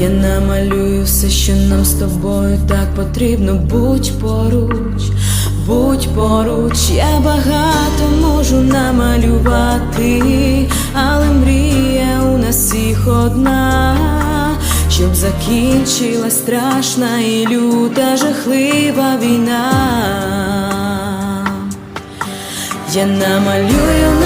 я намалюю все, що нам з тобою так потрібно. Будь поруч, будь поруч, я багато можу намалювати, але мрія у нас всіх одна, щоб закінчилась страшна і люта жахлива війна. Я намалюю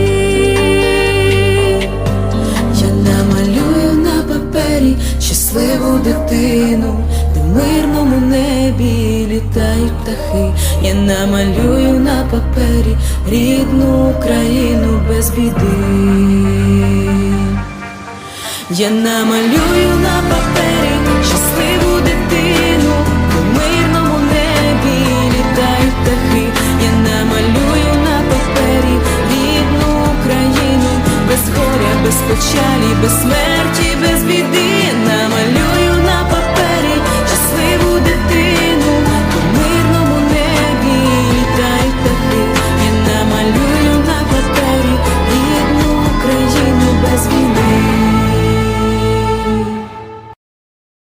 Дитину, де в мирному небі літають птахи. Я намалюю на папері рідну Україну без біди. Я намалюю на папері щасливу дитину, в мирному небі літають птахи. Я намалюю на папері рідну Україну, без горя, без печалі, без смерті, без біди.